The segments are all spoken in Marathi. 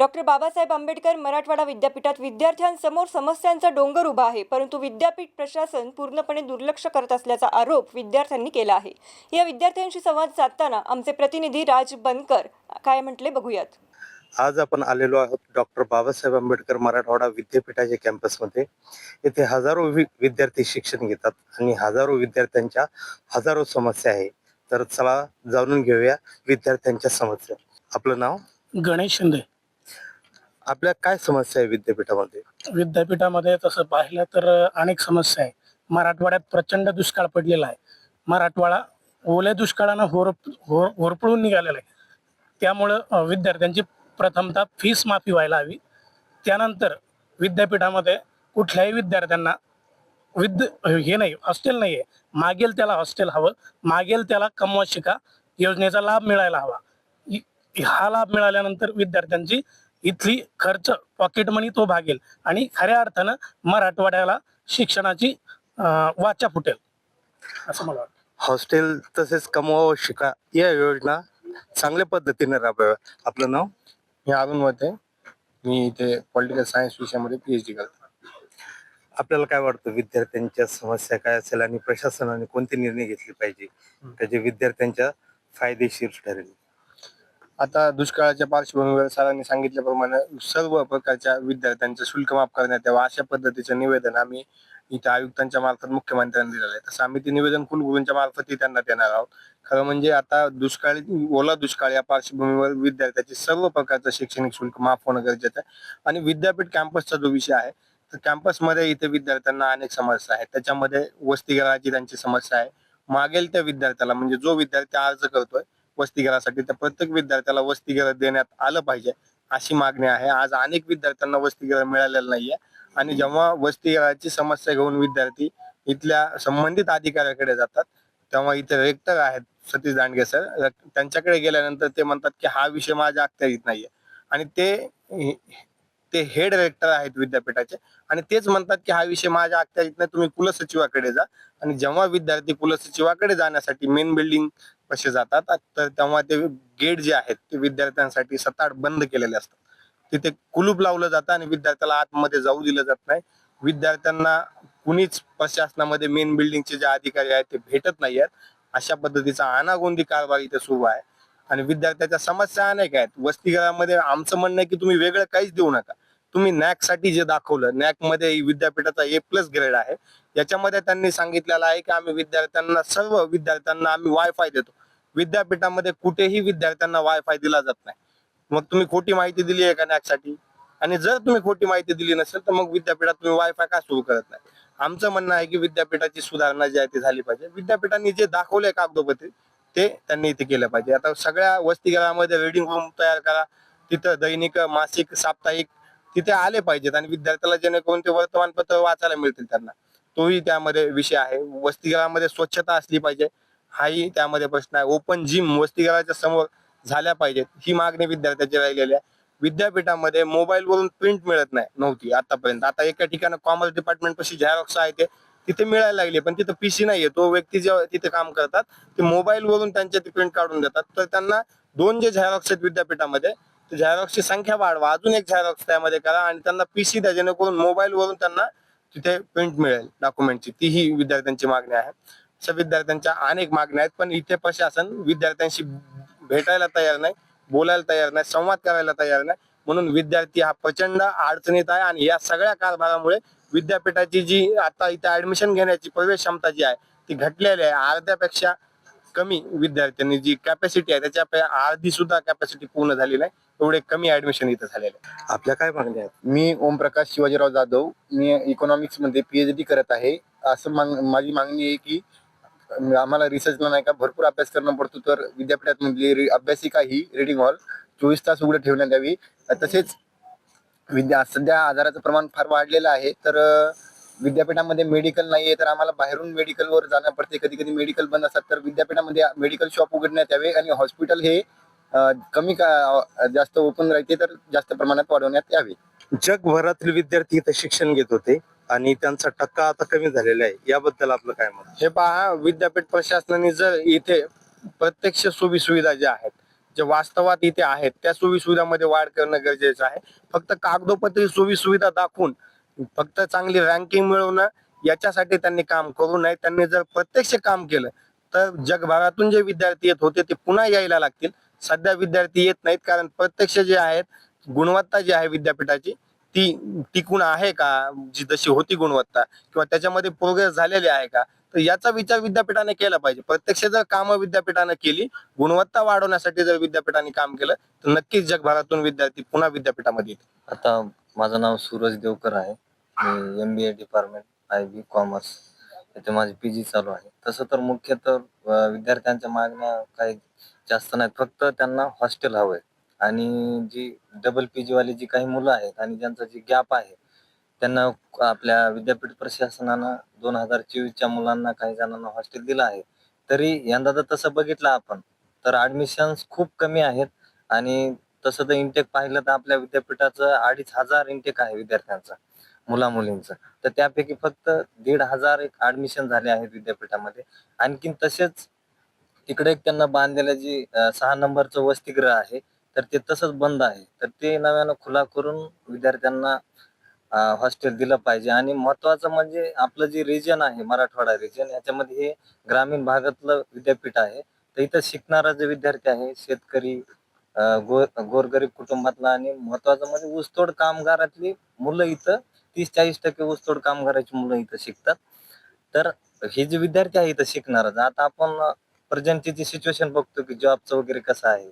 डॉक्टर बाबासाहेब आंबेडकर मराठवाडा विद्यापीठात विद्यार्थ्यांसमोर समस्यांचा डोंगर उभा आहे परंतु विद्यापीठ प्रशासन पूर्णपणे दुर्लक्ष करत असल्याचा आरोप विद्यार्थ्यांनी केला आहे. या विद्यार्थ्यांशी संवाद साधताना आमचे प्रतिनिधी राज बनकर काय म्हटले बघूयात. आज आपण आलेलो आहोत डॉक्टर बाबासाहेब आंबेडकर मराठवाडा विद्यापीठाच्या कॅम्पसमध्ये. येथे हजारो वि- विद्यार्थी शिक्षण घेतात आणि हजारो विद्यार्थ्यांच्या हजारो समस्या आहे. तर चला जाणून घेऊया विद्यार्थ्यांच्या समस्या. आपलं नाव? गणेश शिंदे. आपल्या काय समस्या आहे विद्यापीठामध्ये? विद्यापीठामध्ये तसं पाहिलं तर अनेक समस्या आहे. मराठवाड्यात प्रचंड दुष्काळ पडलेला आहे. मराठवाडा ओल्या दुष्काळानं होर होर होरपळून निघालेला आहे. त्यामुळं विद्यार्थ्यांची प्रथमतः फीस माफी व्हायला हवी. त्यानंतर विद्यापीठामध्ये कुठल्याही विद्यार्थ्यांना विद्य हे नाही हॉस्टेल नाही आहे. मागेल त्याला हॉस्टेल हवं. मागेल त्याला कमवा शिका योजनेचा लाभ मिळायला हवा. हा लाभ मिळाल्यानंतर विद्यार्थ्यांची इथली खर्च पॉकेट मनी तो भागेल. आणि खऱ्या अर्थानं मराठवाड्याला शिक्षणाची वाचा फुटेल. असं मला वाटतं. हॉस्टेल तसेच कमवावं शिका. या योजना चांगल्या पद्धतीने राबवाव्या आपलं नाव? मी अरुण मते. मी इथे पॉलिटिकल सायन्स विषयामध्ये पीएच डी करतो. आपल्याला काय वाटतं? विद्यार्थ्यांच्या समस्या काय असेल आणि प्रशासनाने कोणते निर्णय घेतले पाहिजे? त्याचे विद्यार्थ्यांच्या फायदेशीर ठरेल? आता दुष्काळाच्या पार्श्वभूमीवर सरांनी सांगितल्याप्रमाणे सर्व प्रकारच्या विद्यार्थ्यांचं शुल्क माफ करण्यात यावं अशा पद्धतीचं निवेदन आम्ही इथे आयुक्तांच्या मार्फत मुख्यमंत्र्यांनी दिलेलं आहे. तसं आम्ही ते निवेदन कुलगुरूंच्या मार्फतही त्यांना देणार आहोत. खरं म्हणजे आता दुष्काळी ओला दुष्काळ या पार्श्वभूमीवर विद्यार्थ्याचे सर्व प्रकारचं शैक्षणिक शुल्क माफ होणं गरजेचं आहे. आणि विद्यापीठ कॅम्पसचा जो विषय आहे तर कॅम्पसमध्ये इथे विद्यार्थ्यांना अनेक समस्या आहेत. त्याच्यामध्ये वसतिगृहाची त्यांची समस्या आहे. मागेल त्या विद्यार्थ्याला म्हणजे जो विद्यार्थी अर्ज करतोय वसतिगृहासाठी तर प्रत्येक विद्यार्थ्याला वसतिगृह देण्यात आलं पाहिजे अशी मागणी आहे. आज अनेक विद्यार्थ्यांना वसतिगृह मिळालेलं नाहीये. आणि जेव्हा वसतिगृहाची समस्या घेऊन विद्यार्थी इथल्या संबंधित अधिकाऱ्याकडे जातात तेव्हा इथे रेक्टर आहेत सतीश दांडगे सर त्यांच्याकडे गेल्यानंतर ते म्हणतात की हा विषय माझ्या अखत्यारीत नाहीये. आणि ते ते हेड रेक्टर आहेत विद्यापीठाचे. आणि तेच म्हणतात की हा विषय माझ्या अखत्यारीत नाही तुम्ही कुलसचिवाकडे जा. आणि जेव्हा विद्यार्थी कुलसचिवाकडे जाण्यासाठी मेन बिल्डिंग कसे जातात. तर तेव्हा ते गेट जे आहेत ते विद्यार्थ्यांसाठी सताड बंद केलेले असतात. तिथे कुलूप लावलं जातं आणि विद्यार्थ्याला आतमध्ये जाऊ दिलं जात नाही. विद्यार्थ्यांना कुणीच प्रशासनामध्ये मेन बिल्डिंगचे जे अधिकारी आहेत ते भेटत नाही आहेत. अशा पद्धतीचा अनागोंदी कारभार इथे सुरू आहे. आणि विद्यार्थ्याच्या समस्या अनेक आहेत. वसतिगृहामध्ये आमचं म्हणणं आहे की तुम्ही वेगळं काहीच देऊ नका. तुम्ही नॅकसाठी जे दाखवलं नॅकमध्ये विद्यापीठाचा ए प्लस ग्रेड आहे. याच्यामध्ये त्यांनी सांगितलेलं आहे की आम्ही विद्यार्थ्यांना सर्व विद्यार्थ्यांना आम्ही वायफाय देतो. विद्यापीठामध्ये कुठेही विद्यार्थ्यांना वायफाय दिला जात नाही. मग तुम्ही खोटी माहिती दिली आहे का नॅकसाठी आणि जर तुम्ही खोटी माहिती दिली नसेल तर मग विद्यापीठात तुम्ही वायफाय का सुरू करत नाही? आमचं म्हणणं आहे की विद्यापीठाची सुधारणा जी आहे ती झाली पाहिजे. विद्यापीठांनी जे दाखवले कागदोपत्री ते त्यांनी इथे केलं पाहिजे. आता सगळ्या वसतिगृहामध्ये रीडिंग रूम तयार करा. तिथं दैनिक मासिक साप्ताहिक तिथे आले पाहिजेत. आणि विद्यार्थ्याला जेणेकरून ते वर्तमानपत्र वाचायला मिळतील त्यांना. तोही त्यामध्ये विषय आहे. वसतिगृहामध्ये स्वच्छता असली पाहिजे. हाही त्यामध्ये प्रश्न आहे. ओपन जिम वसतिगृहाच्या समोर झाल्या पाहिजेत. ही मागणी विद्यार्थ्याची राहिलेली आहे. विद्यापीठामध्ये मोबाईल वरून प्रिंट मिळत नाही नव्हती आतापर्यंत. आता एका ठिकाणी कॉमर्स डिपार्टमेंट पाशी झेरॉक्स आहे ते तिथे मिळायला लागले पण तिथं पीसी नाहीये. तो व्यक्ती जे तिथे काम करतात ते मोबाईल वरून त्यांच्या ते प्रिंट काढून देतात. तर त्यांना दोन जे झेरॉक्स आहेत विद्यापीठामध्ये झेरॉक्सची संख्या वाढवा. अजून एक झेरॉक्स त्यामध्ये करा आणि त्यांना पीसी द्या. जेणेकरून मोबाईल वरून त्यांना तिथे प्रिंट मिळेल डॉक्युमेंटची तीही विद्यार्थ्यांची मागणी आहे. अशा विद्यार्थ्यांच्या अनेक मागण्या आहेत पण इथे प्रशासन विद्यार्थ्यांशी भेटायला तयार नाही बोलायला तयार नाही संवाद करायला तयार नाही. म्हणून विद्यार्थी हा प्रचंड अडचणीत आहे आणि या सगळ्या कारभारामुळे विद्यापीठाची जी आता इथे ऍडमिशन घेण्याची प्रवेश क्षमता जी आहे ती घटलेली आहे. अर्ध्यापेक्षा कमी विद्यार्थ्यांनी जी कॅपॅसिटी आहे त्याच्या अर्धी सुद्धा कॅपॅसिटी पूर्ण झाली नाही. एवढे कमी ऍडमिशन इथं झालेले आहे. आपल्या काय मागण्या आहेत? मी ओमप्रकाश शिवाजीराव जाधव मी इकॉनॉमिक्समध्ये पीएचडी करत आहे. असं माझी मागणी आहे की आम्हाला रिसर्चला नाही का भरपूर अभ्यास करणं पडतो. तर विद्यापीठात म्हणजे मधली अभ्यासिका ही? रिडिंग हॉल चोवीस तास उघडं ठेवण्यात यावी. तसेच विद्या सध्या आजाराचं प्रमाण फार वाढलेलं आहे. तर विद्यापीठामध्ये मेडिकल नाहीये तर आम्हाला बाहेरून मेडिकलवर जाणं पडते. कधी कधी मेडिकल बंद असतात तर विद्यापीठामध्ये मेडिकल शॉप उघडण्यात यावे आणि हॉस्पिटल हे कमी का जास्त ओपन राहते तर जास्त प्रमाणात वाढवण्यात यावे. जगभरातील विद्यार्थी इथं शिक्षण घेत होते. आणि त्यांचा टक्का आता कमी झालेला आहे. याबद्दल आपलं काय मत? हे पहा विद्यापीठ प्रशासनाने जर इथे प्रत्यक्ष सोयी सुविधा ज्या आहेत जे वास्तवात इथे आहेत त्या सोयी सुविधामध्ये वाढ करणं गरजेचं आहे. फक्त कागदोपत्री सोयी सुविधा दाखवून फक्त चांगली रँकिंग मिळवणं याच्यासाठी त्यांनी काम करू नये. त्यांनी जर प्रत्यक्ष काम केलं तर जगभरातून जे विद्यार्थी येत होते ते पुन्हा यायला लागतील. सध्या विद्यार्थी येत नाहीत कारण प्रत्यक्ष जे आहेत गुणवत्ता जी आहे विद्यापीठाची ती टिकून आहे का? जी जशी होती गुणवत्ता किंवा त्याच्यामध्ये प्रोग्रेस झालेली आहे का? तर याचा विचार विद्यापीठाने केला पाहिजे. प्रत्यक्ष जर कामं विद्यापीठाने केली गुणवत्ता वाढवण्यासाठी जर विद्यापीठाने काम केलं तर नक्कीच जगभरातून विद्यार्थी पुन्हा विद्यापीठामध्ये येतील. आता माझं नाव सूरज देवकर आहे. मी M B A department I B commerce इथे माझी पी जी चालू आहे. तसं तर मुख्यतः विद्यार्थ्यांच्या मागण्या काही जास्त नाहीत. फक्त त्यांना हॉस्टेल हवंय. आणि जी डबल पी वाले जी काही मुलं आहेत आणि ज्यांचा जी गॅप आहे त्यांना आपल्या विद्यापीठ प्रशासनानं दोन हजार चोवीसच्या मुलांना काही जणांना हॉस्टेल दिलं आहे. तरी यंदा जर तसं बघितलं आपण तर ऍडमिशन्स खूप कमी आहेत आणि तसं तर इंटेक पाहिलं तर आपल्या विद्यापीठाचं अडीच हजार इंटेक आहे विद्यार्थ्यांचा मुला मुलींचं तर त्यापैकी फक्त दीड हजार एक ऍडमिशन झाले आहेत विद्यापीठामध्ये. आणखीन तसेच तिकडे एक त्यांना बांधलेलं जी सहा नंबरचं वसतिगृह आहे तर ते तसंच बंद आहे. तर ते नव्यानं खुला करून विद्यार्थ्यांना हॉस्टेल दिलं पाहिजे. आणि महत्वाचं म्हणजे आपलं जे रिजन आहे मराठवाडा रिजन याच्यामध्ये हे ग्रामीण भागातलं विद्यापीठ आहे. तर इथं शिकणारा जे विद्यार्थी आहे शेतकरी गोर गोरगरीब कुटुंबातला आणि महत्वाचं म्हणजे ऊसतोड कामगारातली मुलं इथं तीस चाळीस टक्के ऊसतोड कामगाराची मुलं इथं शिकतात. तर हे जे विद्यार्थी आहे इथं शिकणार आता आपण प्रजंतीची सिच्युएशन बघतो की जॉबचं वगैरे कसं आहे.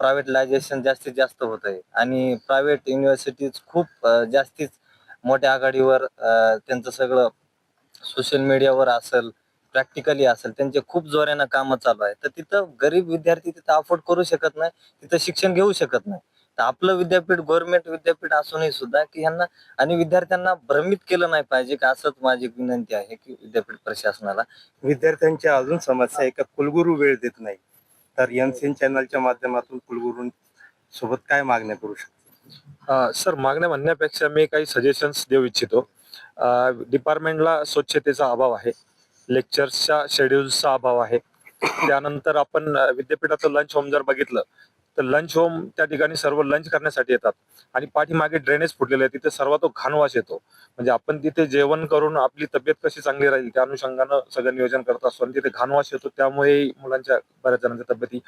प्रायव्हेटलायझेशन जास्तीत जास्त होत आहे आणि प्रायव्हेट युनिव्हर्सिटीज खूप जास्तीच मोठ्या आघाडीवर त्यांचं सगळं सोशल मीडियावर असेल प्रॅक्टिकली असेल त्यांचे खूप जोऱ्यानं कामं चालू आहे तर तिथं गरीब विद्यार्थी तिथं अफोर्ड करू शकत नाही तिथं शिक्षण घेऊ शकत नाही. तर आपलं विद्यापीठ गव्हर्नमेंट विद्यापीठ असूनही सुद्धा की ह्यांना आणि विद्यार्थ्यांना भ्रमित केलं नाही पाहिजे की? असंच माझी विनंती आहे की विद्यापीठ प्रशासनाला. विद्यार्थ्यांच्या अजून समस्या आहे का? कुलगुरू वेळ देत नाही. तर एनसीएन चॅनलच्या माध्यमातून कुलगुरू सोबत काय मागण्या करू शकतो सर मागण्या म्हणण्यापेक्षा मी काही सजेशन्स देऊ इच्छितो. डिपार्टमेंटला स्वच्छतेचा अभाव आहे. लेक्चर्सच्या शेड्यूलचा अभाव आहे. त्यानंतर आपण विद्यापीठाचं लंच होम जर बघितलं तर लंच होम त्या ठिकाणी सर्व लंच करण्यासाठी येतात. आणि पाठीमागे ड्रेनेज फुटलेले आहे तिथे सर्व तो घाणवास येतो. म्हणजे आपण तिथे जेवण करून आपली तब्येत कशी चांगली राहील त्या अनुषंगानं सगळं नियोजन करत असतो. आणि तिथे घाणवास येतो त्यामुळे मुलांच्या बऱ्याच जणांच्या तब्येती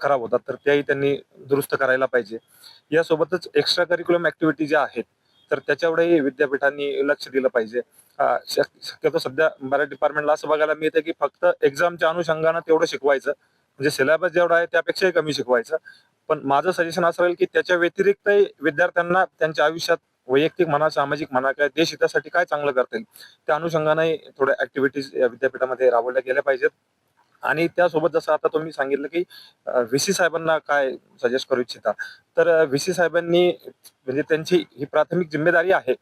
खराब होतात. तर त्याही त्यांनी दुरुस्त करायला पाहिजे. यासोबतच एक्स्ट्रा करिक्युलम ऍक्टिव्हिटी ज्या आहेत तर त्याच्यावरही विद्यापीठांनी लक्ष दिलं पाहिजे. शक्यतो सध्या बऱ्याच डिपार्टमेंटला असं बघायला मिळतं की फक्त एक्झामच्या अनुषंगानं तेवढं शिकवायचं. म्हणजे सिलेबस जेवढा आहे त्यापेक्षाही कमी शिकवायचं. पण माझं सजेशन असं राहील की त्याच्या व्यतिरिक्तही विद्यार्थ्यांना त्यांच्या आयुष्यात वैयक्तिक म्हणा सामाजिक म्हणा काय देश हितासाठी काय चांगलं करता येईल त्या अनुषंगाने थोड्या ऍक्टिव्हिटीज या विद्यापीठामध्ये राबवल्या गेल्या पाहिजेत. आणि त्यासोबत जसं आता तुम्ही सांगितलं की व्ही सी साहेबांना काय सजेस्ट करू इच्छिता तर व्ही सी साहेबांनी म्हणजे त्यांची ही प्राथमिक जिम्मेदारी आहे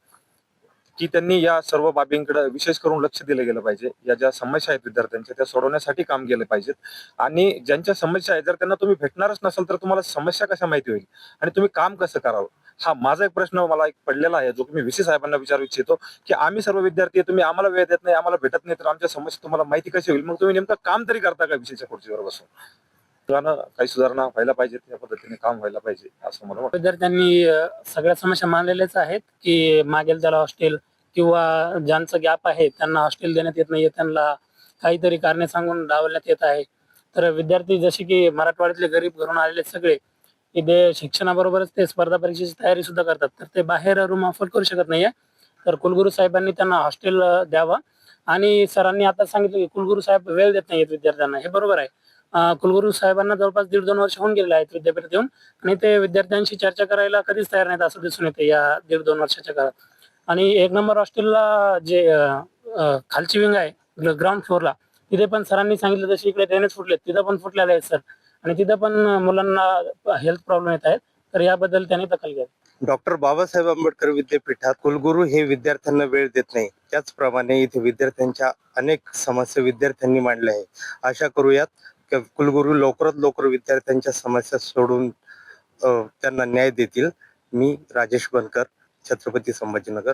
की त्यांनी या सर्व बाबींकडे विशेष करून लक्ष दिलं गेलं पाहिजे. या ज्या समस्या आहेत विद्यार्थ्यांच्या त्या सोडवण्यासाठी काम केलं पाहिजेत. आणि ज्यांच्या समस्या आहेत जर त्यांना तुम्ही भेटणारच नसेल तर तुम्हाला समस्या कशा माहिती होईल? आणि तुम्ही काम कसं करावं? हा माझा एक प्रश्न मला एक पडलेला आहे जो की मी विसी साहेबांना विचारू इच्छितो की आम्ही सर्व विद्यार्थी तुम्ही आम्हाला वेळ देत नाही आम्हाला भेटत नाही तर आमच्या समस्या तुम्हाला माहिती कशी होईल? मग तुम्ही नेमकं काम तरी करता का विशेषच्या खुर्चीवर बसून? काही सुधारणा व्हायला पाहिजे त्या पद्धतीने काम व्हायला पाहिजे असं मला विद्यार्थ्यांनी सगळ्या समस्या मानलेल्याच आहेत की मागेल त्याला हॉस्टेल किंवा ज्यांचं गॅप आहे त्यांना हॉस्टेल देण्यात येत नाहीये त्यांना काहीतरी कारणे सांगून डावलण्यात येत आहे. तर विद्यार्थी जसे की मराठवाड्यातले गरीब घरून आलेले सगळे ते शिक्षणाबरोबरच ते स्पर्धा परीक्षेची तयारी सुद्धा करतात. तर ते बाहेर रूम अफोर्ड करू शकत नाहीये. तर कुलगुरू साहेबांनी त्यांना हॉस्टेल द्यावा. आणि सरांनी आता सांगितलं की कुलगुरू साहेब वेळ देत नाहीत विद्यार्थ्यांना. हे बरोबर आहे. कुलगुरू साहेबांना जवळपास दीड दोन वर्ष होऊन गेलेले आहेत विद्यापीठात येऊन. आणि ते विद्यार्थ्यांशी चर्चा करायला कधीच तयार नाहीत असं दिसून येते या दीड दोन वर्षाच्या काळात. आणि एक नंबर हॉस्टेलला जे खालची विंग आहे ग्राउंड फ्लोअरला तिथे पण सरांनी सांगितलं जसे इकडे ड्रेनेज फुटले तिथं पण फुटलेले आहेत सर. आणि तिथं पण मुलांना हेल्थ प्रॉब्लेम येत आहेत तर याबद्दल त्यांनी दखल घ्यावी. डॉक्टर बाबासाहेब आंबेडकर विद्यापीठात कुलगुरू हे विद्यार्थ्यांना वेळ देत नाही. त्याचप्रमाणे इथे विद्यार्थ्यांच्या अनेक समस्या विद्यार्थ्यांनी मांडल्या आहेत. आशा करूयात कुलगुरू लवकरात लवकर विद्यार्थ्यांच्या समस्या सोडून त्यांना न्याय देतील. मी राजेश बनकर छत्रपती संभाजीनगर.